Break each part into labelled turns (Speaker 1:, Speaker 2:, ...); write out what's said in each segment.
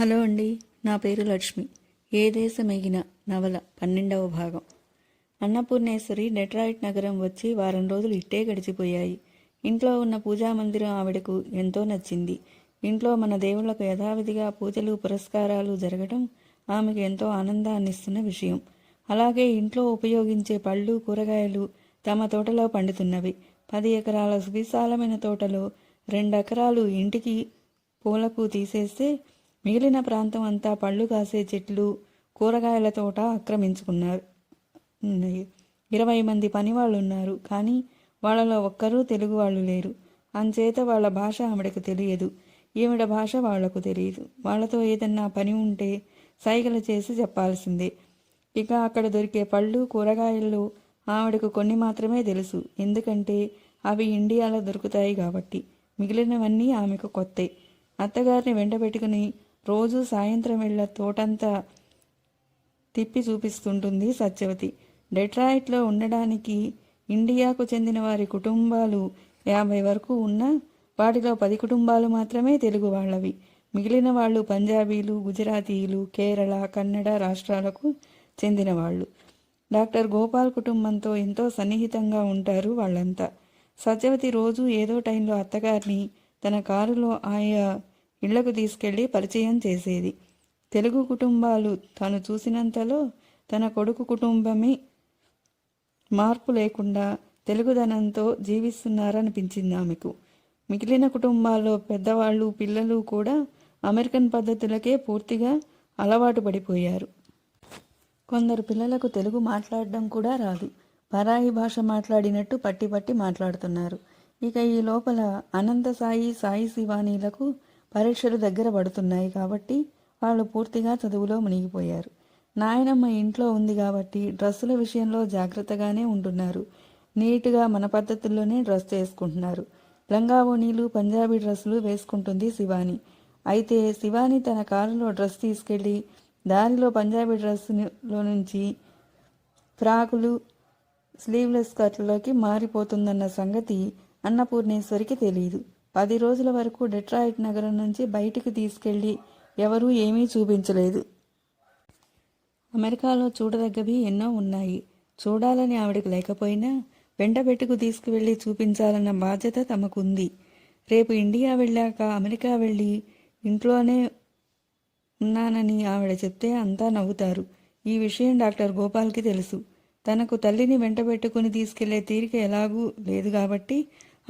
Speaker 1: Hello అండి నా పేరు లక్ష్మి. ఏ దేశమెగిన నవల పన్నెండవ భాగం. అన్నపూర్ణేశ్వరి డెట్రాయిట్ నగరం వచ్చి వారం రోజులు ఇట్టే గడిచిపోయాయి. ఇంట్లో ఉన్న పూజా మందిరం ఆవిడకు ఎంతో నచ్చింది. ఇంట్లో మన దేవుళ్ళకు యథావిధిగా పూజలు పురస్కారాలు జరగడం ఆమెకు ఎంతో ఆనందాన్నిస్తున్న విషయం. అలాగే ఇంట్లో ఉపయోగించే పళ్ళు కూరగాయలు తమ తోటలో పండుతున్నవి. పది ఎకరాల సువిశాలమైన తోటలో రెండు ఎకరాలు ఇంటికి పూలకు తీసేస్తే మిగిలిన ప్రాంతం అంతా పళ్ళు కాసే చెట్లు కూరగాయల తోట ఆక్రమించుకున్నారు. ఉన్నాయి. ఇరవై మంది పనివాళ్ళు ఉన్నారు కానీ వాళ్ళలో ఒక్కరూ తెలుగు వాళ్ళు లేరు. అంచేత వాళ్ళ భాష ఆవిడకు తెలియదు. ఈవిడ భాష వాళ్ళకు తెలియదు. వాళ్ళతో ఏదన్నా పని ఉంటే సైగలు చేసి చెప్పాల్సిందే. ఇక అక్కడ దొరికే పళ్ళు కూరగాయలు ఆవిడకు కొన్ని మాత్రమే తెలుసు. ఎందుకంటే అవి ఇండియాలో దొరుకుతాయి కాబట్టి. మిగిలినవన్నీ ఆమెకు కొత్తే. అత్తగారిని వెంటబెట్టుకుని రోజు సాయంత్రం వెళ్ళ తోటంతా తిప్పి చూపిస్తుంటుంది సత్యవతి. డెట్రాయిట్లో ఉండడానికి ఇండియాకు చెందిన వారి కుటుంబాలు యాభై వరకు ఉన్నా వాటిలో పది కుటుంబాలు మాత్రమే తెలుగు వాళ్ళవి. మిగిలిన వాళ్ళు పంజాబీలు గుజరాతీలు కేరళ కన్నడ రాష్ట్రాలకు చెందిన వాళ్ళు. డాక్టర్ గోపాల్ కుటుంబంతో ఎంతో సన్నిహితంగా ఉంటారు వాళ్ళంతా. సత్యవతి రోజు ఏదో టైంలో అత్తగారిని తన కారులో ఆయా ఇళ్ళకు తీసుకెళ్ళి పరిచయం చేసేది. తెలుగు కుటుంబాలు తాను చూసినంతలో తన కొడుకు కుటుంబమే మార్పు లేకుండా తెలుగుదనంతో జీవిస్తున్నారనిపించింది ఆమెకు. మిగిలిన కుటుంబాల్లో పెద్దవాళ్ళు పిల్లలు కూడా అమెరికన్ పద్ధతులకే పూర్తిగా అలవాటు పడిపోయారు. కొందరు పిల్లలకు తెలుగు మాట్లాడడం కూడా రాదు. పరాయి భాష మాట్లాడినట్టు పట్టి పట్టి మాట్లాడుతున్నారు. ఇక ఈ లోపల అనంత సాయి సాయి శివానీలకు పరీక్షలు దగ్గర పడుతున్నాయి కాబట్టి వాళ్ళు పూర్తిగా చదువులో మునిగిపోయారు. నాయనమ్మ ఇంట్లో ఉంది కాబట్టి డ్రెస్సుల విషయంలో జాగ్రత్తగానే ఉంటున్నారు. నీట్గా మన పద్ధతుల్లోనే డ్రెస్ చేసుకుంటున్నారు. లంగావోణీలు పంజాబీ డ్రెస్సులు వేసుకుంటుంది శివాని. అయితే శివాని తన కారులో డ్రెస్ తీసుకెళ్ళి దారిలో పంజాబీ డ్రెస్లో నుంచి ఫ్రాకులు స్లీవ్లెస్ స్కర్ట్లలోకి మారిపోతుందన్న సంగతి అన్నపూర్ణేశ్వరికి తెలియదు పది రోజుల వరకు డెట్రాయిట్ నగరం నుంచి బయటికి తీసుకెళ్ళి ఎవరూ ఏమీ చూపించలేదు. అమెరికాలో చూడదగ్గవి ఎన్నో ఉన్నాయి. చూడాలని ఆవిడకు లేకపోయినా వెంటబెట్టుకు తీసుకువెళ్ళి చూపించాలన్న బాధ్యత తమకుంది. రేపు ఇండియా వెళ్ళాక అమెరికా వెళ్ళి ఇంట్లోనే ఉన్నానని ఆవిడ చెప్తే అంతా నవ్వుతారు. ఈ విషయం డాక్టర్ గోపాల్కి తెలుసు. తనకు తల్లిని వెంటబెట్టుకుని తీసుకెళ్ళే తీరిక ఎలాగూ లేదు కాబట్టి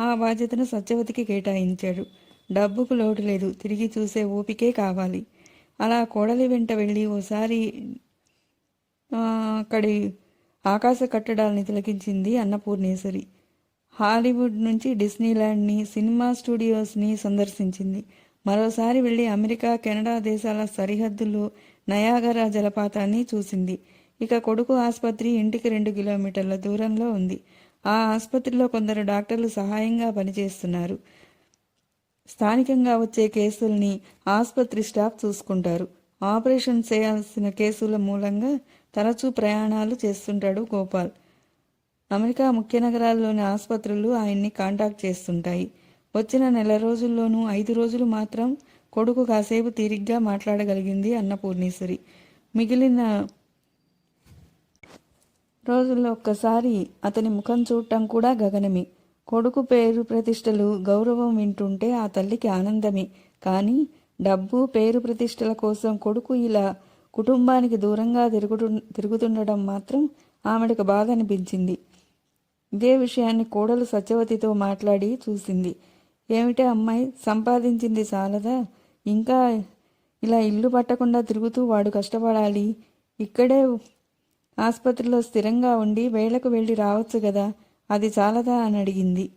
Speaker 1: ఆ బాధ్యతను సత్యవతికి కేటాయించాడు. డబ్బుకు లోటు లేదు. తిరిగి చూసే ఓపికే కావాలి. అలా కోడలి వెంట వెళ్ళి ఓసారి అక్కడి ఆకాశ కట్టడాలని తిలకించింది అన్నపూర్ణేశ్వరి హాలీవుడ్ నుంచి డిస్నీల్యాండ్ని సినిమా స్టూడియోస్ని సందర్శించింది. మరోసారి వెళ్ళి అమెరికా కెనడా దేశాల సరిహద్దుల్లో నయాగరా జలపాతాన్ని చూసింది. ఇక కొడుకు ఆసుపత్రి ఇంటికి రెండు కిలోమీటర్ల దూరంలో ఉంది. ఆ ఆసుపత్రిలో కొందరు డాక్టర్లు సహాయంగా పనిచేస్తున్నారు. స్థానికంగా వచ్చే కేసుల్ని ఆసుపత్రి స్టాఫ్ చూసుకుంటారు. ఆపరేషన్ చేయాల్సిన కేసుల మూలంగా తరచూ ప్రయాణాలు చేస్తుంటాడు గోపాల్. అమెరికా ముఖ్య నగరాల్లోని ఆసుపత్రులు ఆయన్ని కాంటాక్ట్ చేస్తుంటాయి. వచ్చిన నెల రోజుల్లోనూ ఐదు రోజులు మాత్రం కొడుకు కాసేపు తీరిగ్గా మాట్లాడగలిగింది అన్నపూర్ణేశ్వరి. మిగిలిన రోజుల్లో ఒక్కసారి అతని ముఖం చూడటం కూడా గగనమే. కొడుకు పేరు ప్రతిష్టలు గౌరవం వింటుంటే ఆ తల్లికి ఆనందమే. కానీ డబ్బు పేరు ప్రతిష్టల కోసం కొడుకు ఇలా కుటుంబానికి దూరంగా తిరుగుతు తిరుగుతుండడం మాత్రం ఆమెకు బాధ అనిపించింది. ఇదే విషయాన్ని కోడలు సత్యవతితో మాట్లాడి చూసింది. ఏమిటే అమ్మాయి? సంపాదించింది చాలదా ఇంకా ఇలా ఇల్లు పట్టకుండా తిరుగుతూ వాడు కష్టపడాలి. ఇక్కడే ఆసుపత్రిలో స్థిరంగా ఉండి వేళకు వెళ్ళి రావచ్చు కదా అది చాలదా? అని అడిగింది.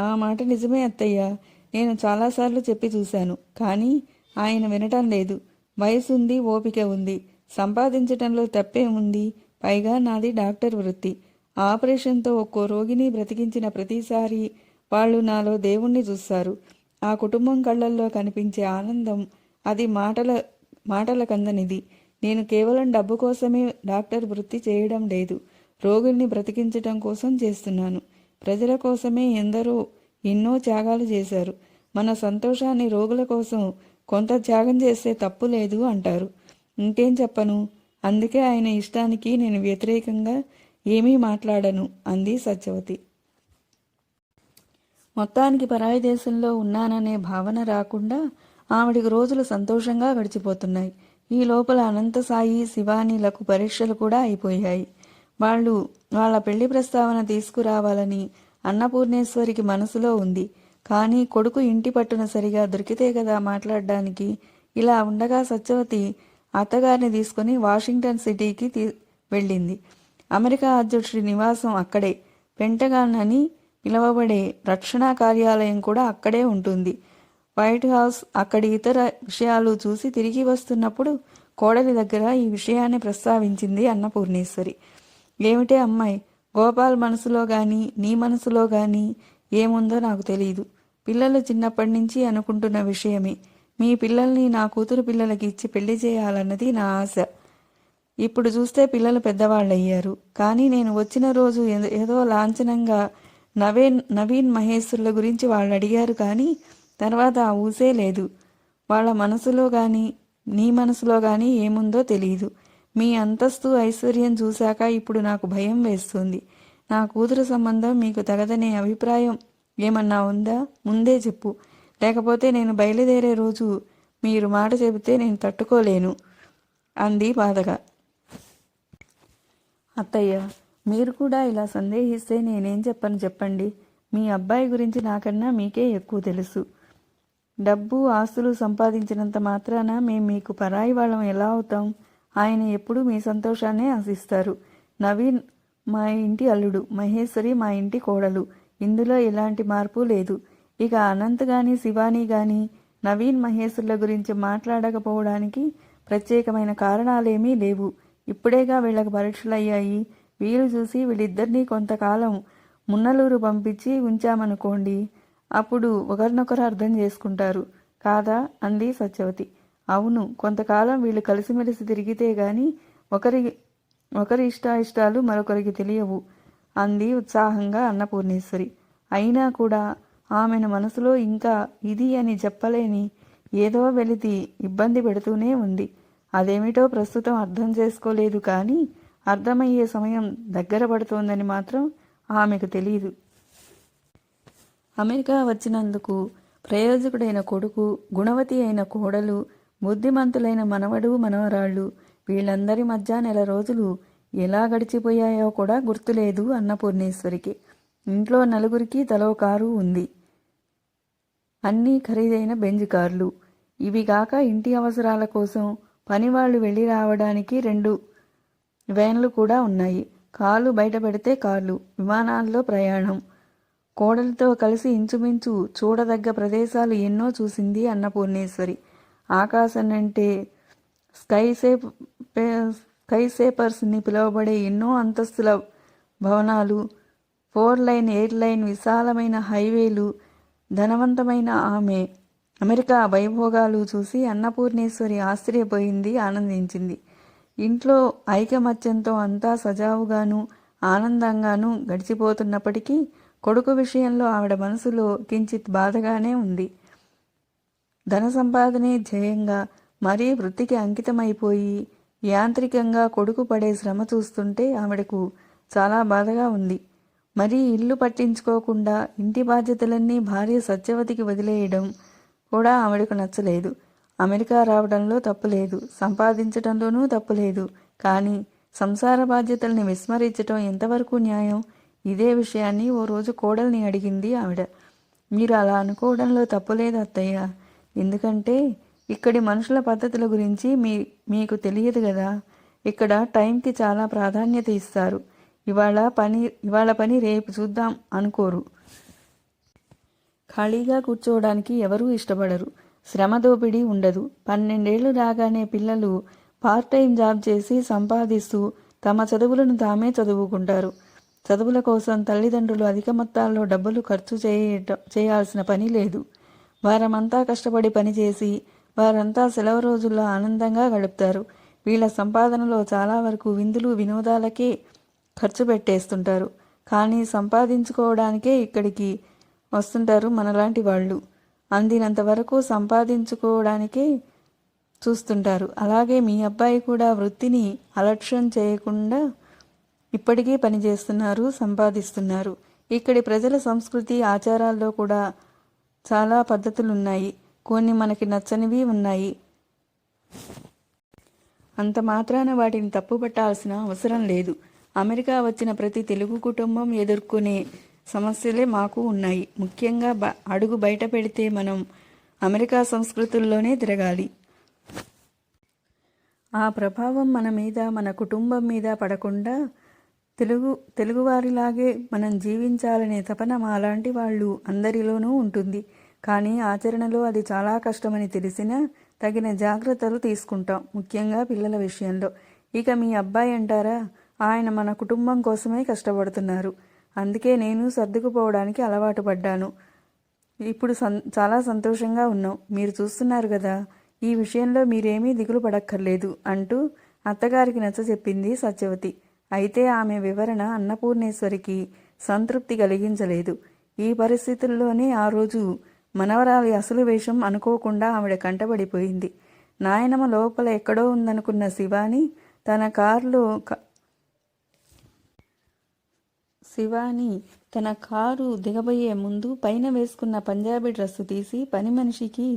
Speaker 1: ఆ మాట నిజమే అత్తయ్య. నేను చాలాసార్లు చెప్పి చూశాను. కానీ ఆయన వినటం లేదు. వయసుంది ఓపిక ఉంది. సంపాదించటంలో తప్పే ఉంది. పైగా నాది డాక్టర్ వృత్తి. ఆపరేషన్తో ఒక్కో రోగిని బ్రతికించిన ప్రతిసారి వాళ్ళు నాలో దేవుణ్ణి చూస్తారు. ఆ కుటుంబం కళ్ళల్లో కనిపించే ఆనందం అది మాటల మాటల కందనిది. నేను కేవలం డబ్బు కోసమే డాక్టర్ వృత్తి చేయడం లేదు. రోగుల్ని బ్రతికించటం కోసం చేస్తున్నాను. ప్రజల కోసమే ఎందరో ఎన్నో త్యాగాలు చేశారు. మన సంతోషాన్ని రోగుల కోసం కొంత త్యాగం చేస్తే తప్పు లేదు అంటారు. ఇంకేం చెప్పను? అందుకే ఆయన ఇష్టానికి నేను వ్యతిరేకంగా ఏమీ మాట్లాడను అంది సత్యవతి. మొత్తానికి పరాయి దేశంలో ఉన్నాననే భావన రాకుండా ఆవిడికి రోజులు సంతోషంగా గడిచిపోతున్నాయి. ఈ లోపల అనంతసాయి శివానీలకు పరీక్షలు కూడా అయిపోయాయి. వాళ్ళు వాళ్ళ పెళ్ళి ప్రస్తావన తీసుకురావాలని అన్నపూర్ణేశ్వరికి మనసులో ఉంది. కానీ కొడుకు ఇంటి పట్టున సరిగా దొరికితే కదా మాట్లాడడానికి. ఇలా ఉండగా సత్యవతి అత్తగారిని తీసుకుని వాషింగ్టన్ సిటీకి తీ వెళ్ళింది. అమెరికా అధ్యక్షుడి నివాసం అక్కడే. పెంటగాన్ అని పిలువబడే రక్షణ కార్యాలయం కూడా అక్కడే ఉంటుంది. వైట్ హౌస్ అక్కడి ఇతర విషయాలు చూసి తిరిగి వస్తున్నప్పుడు కోడలి దగ్గర ఈ విషయాన్ని ప్రస్తావించింది అన్నపూర్ణేశ్వరి ఏమిటే అమ్మాయి? గోపాల్ మనసులో కానీ నీ మనసులో కానీ ఏముందో నాకు తెలియదు పిల్లలు చిన్నప్పటి నుంచి అనుకుంటున్న విషయమే. మీ పిల్లల్ని నా కూతురు పిల్లలకి ఇచ్చి పెళ్ళి చేయాలన్నది నా ఆశ. ఇప్పుడు చూస్తే పిల్లలు పెద్దవాళ్ళయ్యారు. కానీ నేను వచ్చిన రోజు ఏదో- ఏదో లాంఛనంగా నవీన్ నవీన్ మహేశ్వరుల గురించి వాళ్ళు అడిగారు కానీ తర్వాత ఆ ఊసే లేదు. వాళ్ళ మనసులో కానీ నీ మనసులో కానీ ఏముందో తెలియదు మీ అంతస్తు ఐశ్వర్యం చూశాక ఇప్పుడు నాకు భయం వేస్తుంది. నా కూతురు సంబంధం మీకు తగదనే అభిప్రాయం ఏమన్నా ఉందా? ముందే చెప్పు. లేకపోతే నేను బయలుదేరే రోజు మీరు మాట చెబితే నేను తట్టుకోలేను అంది బాధగా. అత్తయ్య మీరు కూడా ఇలా సందేహిస్తే నేనేం చెప్పను చెప్పండి. మీ అబ్బాయి గురించి నాకన్నా మీకే ఎక్కువ తెలుసు. డబ్బు ఆస్తులు సంపాదించినంత మాత్రాన మేము మీకు పరాయి వాళ్ళం ఎలా అవుతాం? ఆయన ఎప్పుడూ మీ సంతోషాన్నే ఆశిస్తారు. నవీన్ మా ఇంటి అల్లుడు మహేశ్వరి మా ఇంటి కోడలు. ఇందులో ఎలాంటి మార్పు లేదు. ఇక అనంత్ గాని శివాని గాని నవీన్ మహేశ్వరుల గురించి మాట్లాడకపోవడానికి ప్రత్యేకమైన కారణాలేమీ లేవు. ఇప్పుడేగా వీళ్ళకి పరీక్షలయ్యాయి. వీలు చూసి వీళ్ళిద్దరినీ కొంతకాలం మున్నలూరు పంపించి ఉంచామనుకోండి. అప్పుడు ఒకరినొకరు అర్థం చేసుకుంటారు. కాదా? అంది సత్యవతి. అవును కొంతకాలం వీళ్ళు కలిసిమెలిసి తిరిగితే గాని ఒకరి ఒకరి ఇష్టాయిష్టాలు మరొకరికి తెలియవు అంది ఉత్సాహంగా అన్నపూర్ణేశ్వరి. అయినా కూడా ఆమెను మనసులో ఇంకా ఇది అని చెప్పలేని ఏదో వెలితి ఇబ్బంది పెడుతూనే ఉంది. అదేమిటో ప్రస్తుతం అర్థం చేసుకోలేదు కానీ అర్థమయ్యే సమయం దగ్గర పడుతోందని మాత్రం ఆమెకు తెలియదు అమెరికా వచ్చినందుకు ప్రయోజకుడైన కొడుకు గుణవతి అయిన కోడలు బుద్ధిమంతులైన మనవడు మనవరాళ్ళు వీళ్ళందరి మధ్య నెల రోజులు ఎలా గడిచిపోయాయో కూడా గుర్తులేదు అన్నపూర్ణేశ్వరికి ఇంట్లో నలుగురికి తలో కారు ఉంది. అన్నీ ఖరీదైన బెంజ్ కార్లు. ఇవి కాక ఇంటి అవసరాల కోసం పనివాళ్ళు వెళ్ళి రావడానికి రెండు వ్యాన్లు కూడా ఉన్నాయి. కాళ్ళు బయట పెడితే కార్లు. విమానాల్లో ప్రయాణం. కోడలితో కలిసి ఇంచుమించు చూడదగ్గ ప్రదేశాలు ఎన్నో చూసింది అన్నపూర్ణేశ్వరి. ఆకాశం అంటే స్కైసేప్ స్కైసేపర్స్ని పిలువబడే ఎన్నో అంతస్తుల భవనాలు ఫోర్ లైన్ ఎయిర్ లైన్ విశాలమైన హైవేలు ధనవంతమైన ఆమె. అమెరికా వైభోగాలు చూసి అన్నపూర్ణేశ్వరి ఆశ్చర్యపోయింది ఆనందించింది. ఇంట్లో ఐకమత్యంతో అంతా సజావుగాను ఆనందంగానూ గడిచిపోతున్నప్పటికీ కొడుకు విషయంలో ఆవిడ మనసులో కించిత్ బాధగానే ఉంది. ధన సంపాదనే ధ్యేయంగా మరీ వృత్తికి అంకితమైపోయి యాంత్రికంగా కొడుకు పడే శ్రమ చూస్తుంటే ఆవిడకు చాలా బాధగా ఉంది. మరీ ఇల్లు పట్టించుకోకుండా ఇంటి బాధ్యతలన్నీ భార్య సత్యవతికి వదిలేయడం కూడా ఆవిడకు నచ్చలేదు. అమెరికా రావడంలో తప్పులేదు. సంపాదించడంలోనూ తప్పులేదు. కానీ సంసార బాధ్యతల్ని విస్మరించటం ఎంతవరకు న్యాయం? ఇదే విషయాన్ని ఓ రోజు కోడల్ని అడిగింది ఆవిడ. మీరు అలా అనుకోవడంలో తప్పులేదు అత్తయ్య. ఎందుకంటే ఇక్కడి మనుషుల పద్ధతుల గురించి మీ మీకు తెలియదు కదా. ఇక్కడ టైంకి చాలా ప్రాధాన్యత ఇస్తారు. ఇవాళ పని ఇవాళ పని రేపు చూద్దాం అనుకోరు. ఖాళీగా కూర్చోవడానికి ఎవరూ ఇష్టపడరు. శ్రమ దోపిడీ ఉండదు. పన్నెండేళ్ళు రాగానే పిల్లలు పార్ట్ టైం జాబ్ చేసి సంపాదిస్తూ తమ చదువులను తామే చదువుకుంటారు. చదువుల కోసం తల్లిదండ్రులు అధిక మొత్తాల్లో డబ్బులు ఖర్చు చేయట చేయాల్సిన పని లేదు. వారమంతా కష్టపడి పనిచేసి వారంతా సెలవు రోజుల్లో ఆనందంగా గడుపుతారు. వీళ్ళ సంపాదనలో చాలా వరకు విందులు వినోదాలకే ఖర్చు పెట్టేస్తుంటారు. కానీ సంపాదించుకోవడానికే ఇక్కడికి వస్తుంటారు మనలాంటి వాళ్ళు. అందినంత వరకు సంపాదించుకోవడానికే చూస్తుంటారు. అలాగే మీ అబ్బాయి కూడా వృత్తిని అలక్ష్యం చేయకుండా ఇప్పటికీ పనిచేస్తున్నారు సంపాదిస్తున్నారు. ఇక్కడి ప్రజల సంస్కృతి ఆచారాల్లో కూడా చాలా పద్ధతులు ఉన్నాయి కొన్ని మనకి నచ్చనివి ఉన్నాయి. అంత మాత్రాన వాటిని తప్పుపట్టాల్సిన అవసరం లేదు. అమెరికా వచ్చిన ప్రతి తెలుగు కుటుంబం ఎదుర్కొనే సమస్యలే మాకు ఉన్నాయి. ముఖ్యంగా బ అడుగు బయట పెడితే మనం అమెరికా సంస్కృతుల్లోనే తిరగాలి. ఆ ప్రభావం మన మీద మన కుటుంబం మీద పడకుండా తెలుగు తెలుగువారిలాగే మనం జీవించాలనే తపన మాలాంటి వాళ్ళు అందరిలోనూ ఉంటుంది. కానీ ఆచరణలో అది చాలా కష్టమని తెలిసినా తగిన జాగ్రత్తలు తీసుకుంటాం ముఖ్యంగా పిల్లల విషయంలో. ఇక మీ అబ్బాయి అంటారా? ఆయన మన కుటుంబం కోసమే కష్టపడుతున్నారు. అందుకే నేను సర్దుకుపోవడానికి అలవాటు పడ్డాను. ఇప్పుడు సం చాలా సంతోషంగా ఉన్నాం. మీరు చూస్తున్నారు కదా ఈ విషయంలో మీరేమీ దిగులు పడక్కర్లేదు అంటూ అత్తగారికి నచ్చ చెప్పింది సత్యవతి. అయితే ఆమె వివరణ అన్నపూర్ణేశ్వరికి సంతృప్తి కలిగించలేదు. ఈ పరిస్థితుల్లోనే ఆ రోజు మనవరాలి అసలు వేషం అనుకోకుండా ఆవిడ కంటబడిపోయింది. నాయనమ్మ లోపల ఎక్కడో ఉందనుకున్న శివాని తన కారులో శివాని తన కారు దిగబోయే ముందు పైన వేసుకున్న పంజాబీ డ్రెస్సు తీసి పని మనిషికి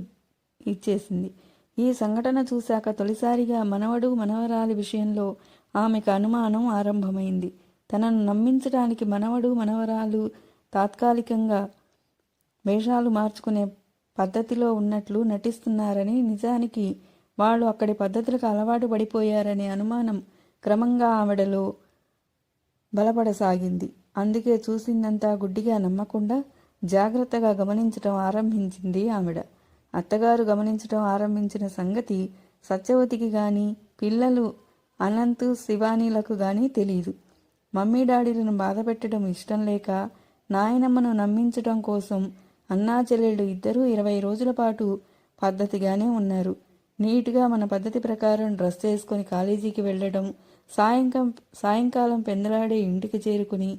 Speaker 1: ఇచ్చేసింది. ఈ సంఘటన చూశాక తొలిసారిగా మనవడు మనవరాలి విషయంలో ఆమెకు అనుమానం ఆరంభమైంది. తనను నమ్మించడానికి మనవడు మనవరాలు తాత్కాలికంగా వేషాలు మార్చుకునే పద్ధతిలో ఉన్నట్లు నటిస్తున్నారని నిజానికి వాళ్ళు అక్కడి పద్ధతులకు అలవాటు పడిపోయారనే అనుమానం క్రమంగా ఆవిడలో బలపడసాగింది. అందుకే చూసిందంతా గుడ్డిగా నమ్మకుండా జాగ్రత్తగా గమనించటం ఆరంభించింది ఆవిడ. అత్తగారు గమనించటం ఆరంభించిన సంగతి సత్యవతికి గాని పిల్లలు అనంత్ శివానీలకు గాని తెలియదు మమ్మీ డాడీలను బాధపెట్టడం ఇష్టం లేక నాయనమ్మను నమ్మించడం కోసం అన్నా చెల్లెళ్ళు ఇద్దరూ ఇరవై రోజుల పాటు పద్ధతిగానే ఉన్నారు. నీట్గా మన పద్ధతి ప్రకారం డ్రెస్ చేసుకొని కాలేజీకి వెళ్ళడం సాయంకాలం సాయంకాలం పెందలాడే ఇంటికి చేరుకుని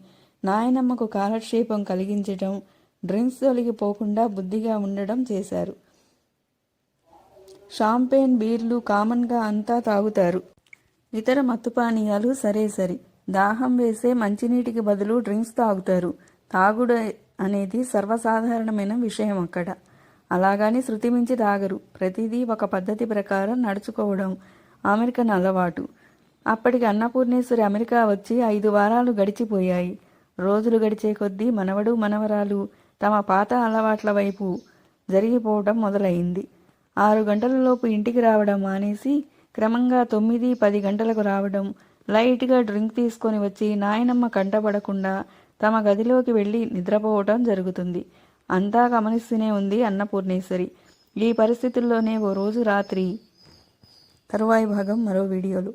Speaker 1: నాయనమ్మకు కాలక్షేపం కలిగించడం డ్రింక్స్ తొలగిపోకుండా బుద్ధిగా ఉండడం చేశారు. షాంపేన్ బీర్లు కామన్గా అంతా తాగుతారు. ఇతర మత్తు పానీయాలు సరే సరి. దాహం వేసే మంచినీటికి బదులు డ్రింక్స్ తాగుతారు. తాగుడు అనేది సర్వసాధారణమైన విషయం అక్కడ. అలాగని శృతి మించి తాగరు. ప్రతిదీ ఒక పద్ధతి ప్రకారం నడుచుకోవడం అమెరికన్ అలవాటు. అప్పటికి అన్నపూర్ణేశ్వరి అమెరికా వచ్చి ఐదు వారాలు గడిచిపోయాయి. రోజులు గడిచే కొద్దీ మనవడు మనవరాలు తమ పాత అలవాట్ల వైపు జరిగిపోవడం మొదలైంది. ఆరు గంటలలోపు ఇంటికి రావడం మానేసి క్రమంగా తొమ్మిది పది గంటలకు రావడం లైట్గా డ్రింక్ తీసుకొని వచ్చి నాయనమ్మ కంటపడకుండా తమ గదిలోకి వెళ్ళి నిద్రపోవటం జరుగుతుంది. అంతా గమనిస్తూనే ఉంది అన్నపూర్ణేశ్వరి ఈ పరిస్థితుల్లోనే ఓ రోజు రాత్రి. తరువాయి భాగం మరో వీడియోలు.